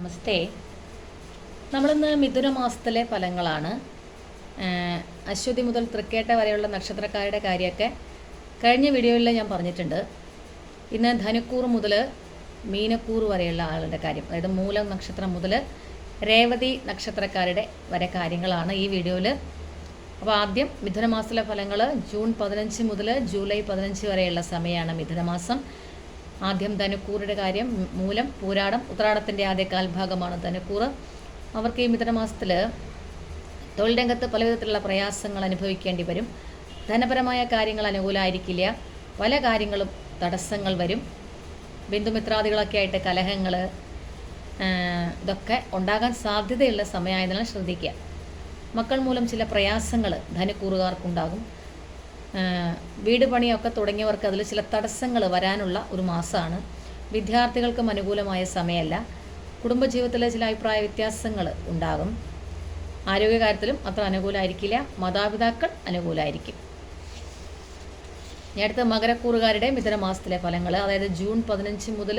നമസ്തേ. നമ്മളിന്ന് മിഥുന മാസത്തിലെ ഫലങ്ങളാണ് അശ്വതി മുതൽ തൃക്കേട്ട വരെയുള്ള നക്ഷത്രക്കാരുടെ കാര്യമൊക്കെ കഴിഞ്ഞ വീഡിയോയിൽ ഞാൻ പറഞ്ഞിട്ടുണ്ട്. ഇന്ന് ധനുക്കൂർ മുതൽ മീനക്കൂർ വരെയുള്ള ആളുടെ കാര്യം അതായത് മൂലം നക്ഷത്രം മുതൽ രേവതി നക്ഷത്രക്കാരുടെ വരെ കാര്യങ്ങളാണ് ഈ വീഡിയോയിൽ. അപ്പോൾ ആദ്യം മിഥുനമാസത്തിലെ ഫലങ്ങൾ ജൂൺ പതിനഞ്ച് മുതൽ ജൂലൈ പതിനഞ്ച് വരെയുള്ള സമയമാണ് മിഥുനമാസം. ആദ്യം ധനുക്കൂറിന്റെ കാര്യം മൂലം പൂരാടം. ഉത്രാടത്തിന്റെ ആദ്യ കാൽഭാഗമാണ് ധനുക്കൂറ്. അവർക്ക് ഈ മിഥുനമാസത്തിൽ തൊഴിൽ രംഗത്ത് പല വിധത്തിലുള്ള പ്രയാസങ്ങൾ അനുഭവിക്കേണ്ടി വരും. ധനപരമായ കാര്യങ്ങൾ അനുകൂലമായിരിക്കില്ല പല കാര്യങ്ങളും തടസ്സങ്ങൾ വരും. ബന്ധുമിത്രാദികളൊക്കെ ആയിട്ട് കലഹങ്ങൾ ഇതൊക്കെ ഉണ്ടാകാൻ സാധ്യതയുള്ള സമയമായതിനാൽ ശ്രദ്ധിക്കുക. മക്കൾ മൂലം ചില പ്രയാസങ്ങൾ ധനുക്കൂറുകാർക്കുണ്ടാകും. വീട് പണിയൊക്കെ തുടങ്ങിയവർക്ക് അതിൽ ചില തടസ്സങ്ങൾ വരാനുള്ള ഒരു മാസമാണ് വിദ്യാർത്ഥികൾക്കും അനുകൂലമായ സമയമല്ല. കുടുംബജീവിതത്തിലെ ചില അഭിപ്രായ വ്യത്യാസങ്ങൾ ഉണ്ടാകും. ആരോഗ്യകാര്യത്തിലും അത്ര അനുകൂലമായിരിക്കില്ല മാതാപിതാക്കൾ അനുകൂലമായിരിക്കും ഇനി അടുത്ത മകരക്കൂറുകാരുടെ മിഥുന മാസത്തിലെ ഫലങ്ങൾ അതായത് ജൂൺ പതിനഞ്ച് മുതൽ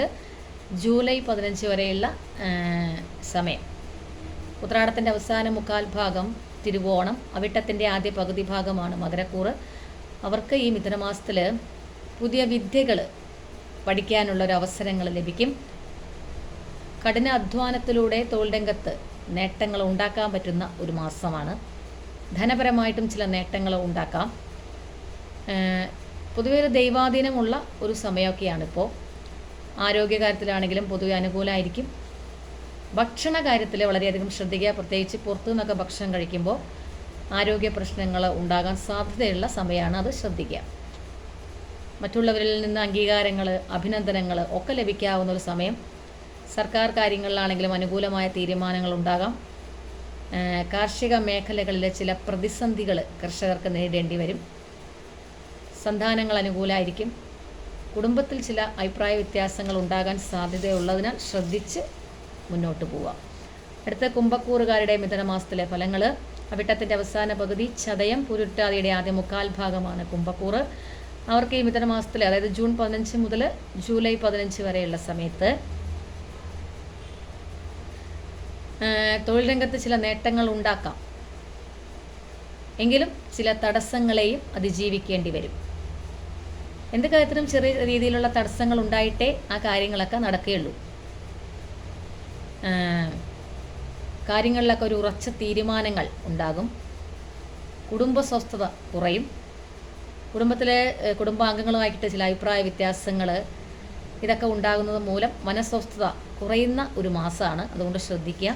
ജൂലൈ പതിനഞ്ച് വരെയുള്ള സമയം. ഉത്രാടത്തിന്റെ അവസാന മുക്കാൽ ഭാഗം തിരുവോണം അവിട്ടത്തിന്റെ ആദ്യ പകുതി ഭാഗമാണ് മകരക്കൂറ്. അവർക്ക് ഈ മിഥുനമാസത്തിൽ പുതിയ വിദ്യകൾ പഠിക്കാനുള്ള ഒരു അവസരങ്ങൾ ലഭിക്കും. കഠിന അധ്വാനത്തിലൂടെ തൊഴിൽ രംഗത്ത് നേട്ടങ്ങൾ ഉണ്ടാക്കാൻ പറ്റുന്ന ഒരു മാസമാണ്. ധനപരമായിട്ടും ചില നേട്ടങ്ങൾ ഉണ്ടാക്കാം. പൊതുവെ ഒരു ദൈവാധീനമുള്ള ഒരു സമയമൊക്കെയാണിപ്പോൾ ആരോഗ്യകാര്യത്തിലാണെങ്കിലും പൊതുവെ അനുകൂലമായിരിക്കും ഭക്ഷണ കാര്യത്തിൽ വളരെയധികം ശ്രദ്ധിക്കുക. പ്രത്യേകിച്ച് പുറത്തു നിന്നൊക്കെ ഭക്ഷണം കഴിക്കുമ്പോൾ ആരോഗ്യ പ്രശ്നങ്ങൾ ഉണ്ടാകാൻ സാധ്യതയുള്ള സമയമാണ് അത് ശ്രദ്ധിക്കുക. മറ്റുള്ളവരിൽ നിന്ന് അംഗീകാരങ്ങൾ അഭിനന്ദനങ്ങൾ ഒക്കെ ലഭിക്കാവുന്ന ഒരു സമയം. സർക്കാർ കാര്യങ്ങളിലാണെങ്കിലും അനുകൂലമായ തീരുമാനങ്ങൾ ഉണ്ടാകാം. കാർഷിക മേഖലകളിലെ ചില പ്രതിസന്ധികൾ കർഷകർക്ക് നേരിടേണ്ടി വരും. സന്താനങ്ങൾ അനുകൂലമായിരിക്കും കുടുംബത്തിൽ ചില അഭിപ്രായ വ്യത്യാസങ്ങൾ ഉണ്ടാകാൻ സാധ്യതയുള്ളതിനാൽ ശ്രദ്ധിച്ച് മുന്നോട്ട് പോവുക. അടുത്ത കുംഭക്കൂറുകാരുടെ മിഥുനമാസത്തിലെ ഫലങ്ങൾ അവിട്ടത്തിന്റെ അവസാന പകുതി ചതയം പുരുട്ടാതിയുടെ ആദ്യ മുക്കാൽ ഭാഗമാണ് കുംഭക്കൂറ്. അവർക്ക് ഈ മിഥുനമാസത്തിൽ അതായത് ജൂൺ പതിനഞ്ച് മുതൽ ജൂലൈ പതിനഞ്ച് വരെയുള്ള സമയത്ത് തൊഴിൽ രംഗത്ത് ചില നേട്ടങ്ങൾ ഉണ്ടാക്കാം. എങ്കിലും ചില തടസ്സങ്ങളെയും അതിജീവിക്കേണ്ടി വരും. എന്ത് കാര്യത്തിനും ചെറിയ രീതിയിലുള്ള തടസ്സങ്ങൾ ഉണ്ടായിട്ടേ ആ കാര്യങ്ങളൊക്കെ നടക്കുകയുള്ളൂ. കാര്യങ്ങളിലൊക്കെ ഒരു ഉറച്ച തീരുമാനങ്ങൾ ഉണ്ടാകും. കുടുംബ സ്വസ്ഥത കുറയും. കുടുംബത്തിലെ കുടുംബാംഗങ്ങളുമായിട്ട് ചില അഭിപ്രായ വ്യത്യാസങ്ങൾ ഇതൊക്കെ ഉണ്ടാകുന്നത് മൂലം മനസ്വസ്ഥത കുറയുന്ന ഒരു മാസമാണ് അതുകൊണ്ട് ശ്രദ്ധിക്കുക.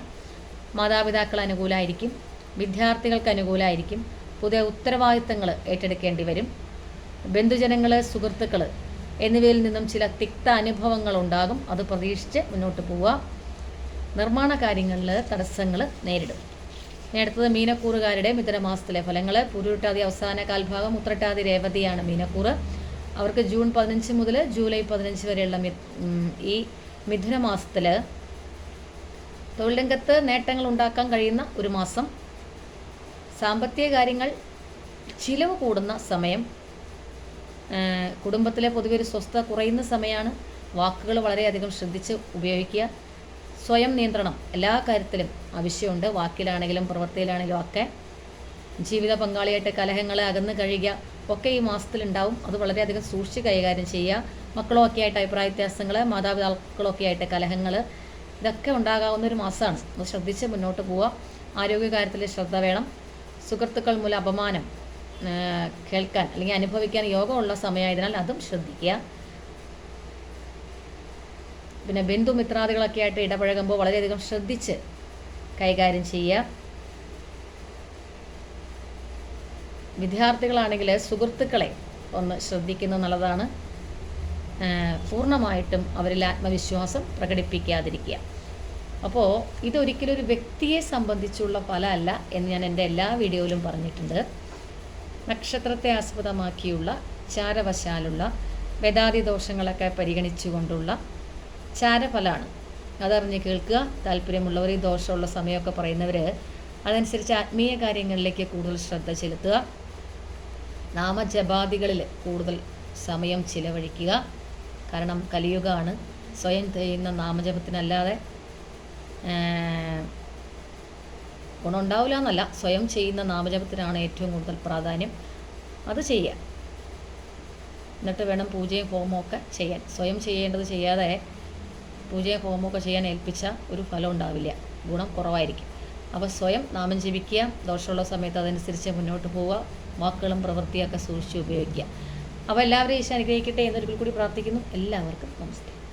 മാതാപിതാക്കൾ അനുകൂലമായിരിക്കും വിദ്യാർത്ഥികൾക്ക് അനുകൂലമായിരിക്കും പുതിയ ഉത്തരവാദിത്തങ്ങൾ ഏറ്റെടുക്കേണ്ടി വരും. ബന്ധുജനങ്ങൾ സുഹൃത്തുക്കൾ എന്നിവയിൽ നിന്നും ചില തിക്ത അനുഭവങ്ങൾ ഉണ്ടാകും. അത് പ്രതീക്ഷിച്ച് മുന്നോട്ട് പോവുക. നിർമ്മാണ കാര്യങ്ങളിൽ തടസ്സങ്ങൾ നേരിടും. ഇനി അടുത്തത് മീനക്കൂറുകാരുടെ മിഥുനമാസത്തിലെ ഫലങ്ങൾ പുരുട്ടാതി അവസാന കാൽഭാഗം ഉത്രട്ടാതി രേവതിയാണ് മീനക്കൂറ്. അവർക്ക് ജൂൺ പതിനഞ്ച് മുതൽ ജൂലൈ പതിനഞ്ച് വരെയുള്ള ഈ മിഥുന മാസത്തിൽ തൊഴിൽ രംഗത്ത് നേട്ടങ്ങൾ ഉണ്ടാക്കാൻ കഴിയുന്ന ഒരു മാസം. സാമ്പത്തിക കാര്യങ്ങൾ ചിലവ് കൂടുന്ന സമയം. കുടുംബത്തിലെ പൊതുവെ ഒരു സ്വസ്ഥത കുറയുന്ന സമയമാണ്. വാക്കുകൾ വളരെയധികം ശ്രദ്ധിച്ച് ഉപയോഗിക്കുക. സ്വയം നിയന്ത്രണം. എല്ലാ കാര്യത്തിലും ആവശ്യമുണ്ട്. വാക്കിലാണെങ്കിലും പ്രവൃത്തിയിലാണെങ്കിലും ഒക്കെ ജീവിത പങ്കാളിയായിട്ട് കലഹങ്ങളെ അകന്ന് കഴിയുക. ഒക്കെ ഈ മാസത്തിലുണ്ടാവും. അത് വളരെയധികം സൂക്ഷിച്ച് കൈകാര്യം ചെയ്യുക. മക്കളൊക്കെ ആയിട്ട് അഭിപ്രായ വ്യത്യാസങ്ങൾ മാതാപിതാക്കളൊക്കെ ആയിട്ട് കലഹങ്ങൾ ഇതൊക്കെ ഉണ്ടാകാവുന്ന ഒരു മാസമാണ്. അത് ശ്രദ്ധിച്ച് മുന്നോട്ട് പോവുക. ആരോഗ്യകാര്യത്തിൽ ശ്രദ്ധ വേണം. സുഹൃത്തുക്കൾ മൂലം അപമാനം കേൾക്കാൻ അല്ലെങ്കിൽ അനുഭവിക്കാൻ യോഗമുള്ള സമയമായതിനാൽ അതും ശ്രദ്ധിക്കുക. പിന്നെ ബന്ധുമിത്രാദികളൊക്കെ ആയിട്ട് ഇടപഴകുമ്പോൾ വളരെയധികം ശ്രദ്ധിച്ച് കൈകാര്യം ചെയ്യുക. വിദ്യാർത്ഥികളാണെങ്കിൽ സുഹൃത്തുക്കളെ ഒന്ന് ശ്രദ്ധിക്കുന്നത് നല്ലതാണ് ആ, പൂർണമായിട്ടും അവരിൽ ആത്മവിശ്വാസം പ്രകടിപ്പിക്കാതിരിക്കുക. അപ്പോൾ ഇതൊരിക്കലും ഒരു വ്യക്തിയെ സംബന്ധിച്ചുള്ള ഫലമല്ല എന്ന് ഞാൻ എന്റെ എല്ലാ വീഡിയോയിലും പറഞ്ഞിട്ടുണ്ട്. നക്ഷത്രത്തെ ആസ്പദമാക്കിയുള്ള ചാരവശാലുള്ള വേദാതി ദോഷങ്ങളൊക്കെ പരിഗണിച്ചുകൊണ്ടുള്ള ചാരഫലമാണ് അതറിഞ്ഞ് കേൾക്കുക. താല്പര്യമുള്ളവർ ഈ ദോഷമുള്ള സമയമൊക്കെ പറയുന്നവർ അതനുസരിച്ച് ആത്മീയ കാര്യങ്ങളിലേക്ക് കൂടുതൽ ശ്രദ്ധ ചെലുത്തുക. നാമജപാദികളിൽ കൂടുതൽ സമയം ചിലവഴിക്കുക. കാരണം കലിയുഗമാണ്. സ്വയം ചെയ്യുന്ന നാമജപത്തിനല്ലാതെ ഗുണമുണ്ടാവില്ല എന്നല്ല സ്വയം ചെയ്യുന്ന നാമജപത്തിനാണ് ഏറ്റവും കൂടുതൽ പ്രാധാന്യം. അത് ചെയ്യുക. എന്നിട്ട് വേണം പൂജയും ഹോമവും ഒക്കെ ചെയ്യാൻ. സ്വയം ചെയ്യേണ്ടത് ചെയ്യാതെ പൂജയും ഹോമമൊക്കെ ചെയ്യാൻ ഏൽപ്പിച്ച ഒരു ഫലം ഉണ്ടാവില്ല. ഗുണം കുറവായിരിക്കും. അപ്പോൾ സ്വയം നാമം ജപിക്കുക ദോഷമുള്ള സമയത്ത് അതനുസരിച്ച് മുന്നോട്ട് പോവുക വാക്കുകളും പ്രവൃത്തിയൊക്കെ സൂക്ഷിച്ച് ഉപയോഗിക്കുക. അപ്പോൾ എല്ലാവരെയും ഈശോ അനുഗ്രഹിക്കട്ടെ എന്നൊരിക്കൽ കൂടി പ്രാർത്ഥിക്കുന്നു. എല്ലാവർക്കും നമസ്തേ